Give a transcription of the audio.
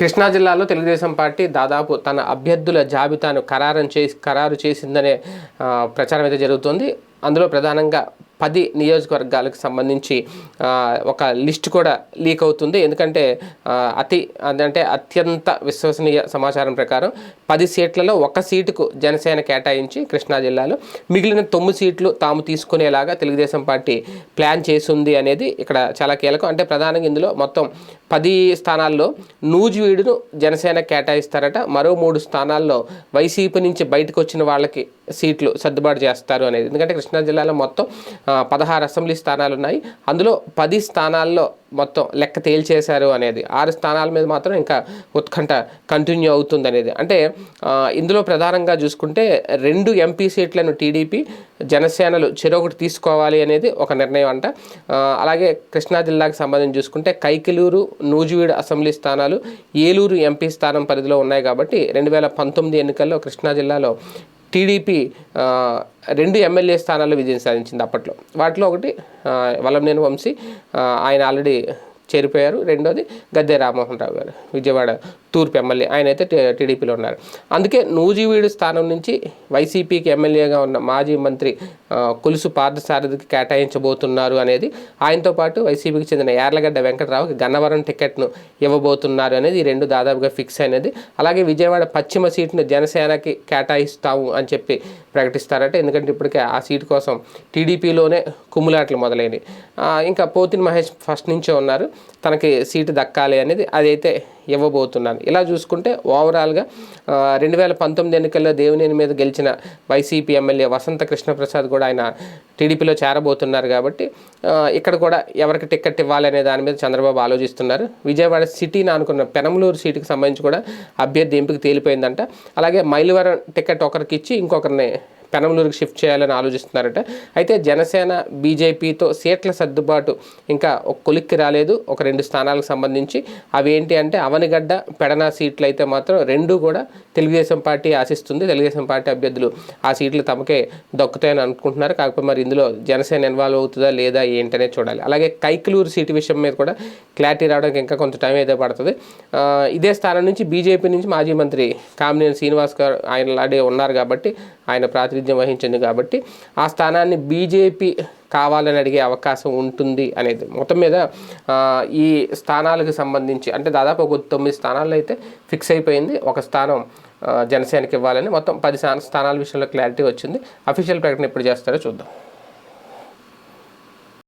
కృష్ణా జిల్లాలో తెలుగుదేశం పార్టీ దాదాపు తన అభ్యర్థుల జాబితాను ఖరారం చేసి ఖరారు చేసిందనే ప్రచారం అయితే జరుగుతుంది. అందులో ప్రధానంగా పది నియోజకవర్గాలకు సంబంధించి ఒక లిస్ట్ కూడా లీక్ అవుతుంది. ఎందుకంటే అతి అంటే అత్యంత విశ్వసనీయ సమాచారం ప్రకారం పది సీట్లలో ఒక సీటుకు జనసేన కేటాయించి కృష్ణా జిల్లాలో మిగిలిన తొమ్మిది సీట్లు తాము తీసుకునేలాగా తెలుగుదేశం పార్టీ ప్లాన్ చేసింది అనేది ఇక్కడ చాలా కీలకం. అంటే ప్రధానంగా ఇందులో మొత్తం పది స్థానాల్లో నూజివీడును జనసేన కేటాయిస్తారట. మరో మూడు స్థానాల్లో వైసీపీ నుంచి బయటకు వచ్చిన వాళ్ళకి సీట్లు సర్దుబాటు చేస్తారు అనేది. ఎందుకంటే కృష్ణా జిల్లాలో మొత్తం పదహారు అసెంబ్లీ స్థానాలు ఉన్నాయి అందులో పది స్థానాల్లో మొత్తం లెక్క తేల్చేశారు అనేది. ఆరు స్థానాల మీద మాత్రం ఇంకా ఉత్కంఠ కంటిన్యూ అవుతుంది అనేది అంటే ఇందులో ప్రధానంగా చూసుకుంటే రెండు ఎంపీ సీట్లను టీడీపీ జనసేనలు చెరొకటి తీసుకోవాలి అనేది ఒక నిర్ణయం అంట. అలాగే కృష్ణా జిల్లాకు సంబంధించి చూసుకుంటే కైకిలూరు నూజివీడు అసెంబ్లీ స్థానాలు ఏలూరు ఎంపీ స్థానం పరిధిలో ఉన్నాయి కాబట్టి రెండు వేల పంతొమ్మిది ఎన్నికల్లో కృష్ణా జిల్లాలో టీడీపీ రెండు ఎమ్మెల్యే స్థానాల్లో విజయం సాధించింది అప్పట్లో. వాటిలో ఒకటి వలంనేని వంశీ ఆయన ఆల్రెడీ చేరిపోయారు. రెండోది గద్దె రామ్మోహన్ రావు గారు విజయవాడ తూర్పు ఎమ్మెల్యే. ఆయన అయితే టీడీపీలో ఉన్నారు. అందుకే నూజివీడు స్థానం నుంచి వైసీపీకి ఎమ్మెల్యేగా ఉన్న మాజీ మంత్రి కొలుసు పార్థసారథికి కేటాయించబోతున్నారు అనేది ఆయనతో పాటు వైసీపీకి చెందిన యార్లగడ్డ వెంకటరావుకి గన్నవరం టికెట్ను ఇవ్వబోతున్నారు అనేది ఈ రెండు దాదాపుగా ఫిక్స్ అయినది. అలాగే విజయవాడ పశ్చిమ సీటును జనసేనకి కేటాయిస్తాము అని చెప్పి ప్రకటిస్తారట. ఎందుకంటే ఇప్పటికే ఆ సీటు కోసం టీడీపీలోనే కుమ్ములాట్లు మొదలైనవి. ఇంకా పోతిన్ మహేష్ ఫస్ట్ నుంచే ఉన్నారు. తనకి సీటు దక్కాలి అనేది అదైతే ఇవ్వబోతున్నాను. ఇలా చూసుకుంటే ఓవరాల్గా రెండు వేల పంతొమ్మిది ఎన్నికల్లో దేవినేని మీద గెలిచిన వైసీపీ ఎమ్మెల్యే వసంత కృష్ణప్రసాద్ కూడా ఆయన టీడీపీలో చేరబోతున్నారు కాబట్టి ఇక్కడ కూడా ఎవరికి టికెట్ ఇవ్వాలనే దాని మీద చంద్రబాబు ఆలోచిస్తున్నారు. విజయవాడ సిటీని అనుకున్న పెనమలూరు సీటుకి సంబంధించి కూడా అభ్యర్థి ఎంపిక తేలిపోయిందంట. అలాగే మైలవరం టికెట్ ఒకరికి ఇచ్చి ఇంకొకరిని పెనమలూరుకి షిఫ్ట్ చేయాలని ఆలోచిస్తున్నారట. అయితే జనసేన బీజేపీతో సీట్ల సర్దుబాటు ఇంకా ఒక కొలిక్కి రాలేదు. ఒక రెండు స్థానాలకు సంబంధించి అవి ఏంటి అంటే అవనిగడ్డ పెడన సీట్లు అయితే మాత్రం రెండు కూడా తెలుగుదేశం పార్టీ ఆశిస్తుంది. తెలుగుదేశం పార్టీ అభ్యర్థులు ఆ సీట్లు తమకే దక్కుతాయని అనుకుంటున్నారు. కాకపోతే మరి ఇందులో జనసేన ఇన్వాల్వ్ అవుతుందా లేదా ఏంటనే చూడాలి. అలాగే కైకలూరు సీటు విషయం మీద కూడా క్లారిటీ రావడానికి ఇంకా కొంత టైం అయితే పడుతుంది. ఇదే స్థానం నుంచి బీజేపీ నుంచి మాజీ మంత్రి కామినేని శ్రీనివాస్ గారు ఆయన లాడే ఉన్నారు కాబట్టి ఆయన ప్రాతినిధ్యం వహించింది కాబట్టి ఆ స్థానాన్ని బీజేపీ కావాలని అడిగే అవకాశం ఉంటుంది అనేది మొత్తం మీద ఈ స్థానాలకు సంబంధించి అంటే దాదాపు ఒక తొమ్మిది స్థానాల్లో అయితే ఫిక్స్ అయిపోయింది. ఒక స్థానం జనసేనకి ఇవ్వాలని మొత్తం పది స్థానాల విషయంలో క్లారిటీ వచ్చింది. అఫీషియల్ ప్రకటన ఎప్పుడు చేస్తారో చూద్దాం.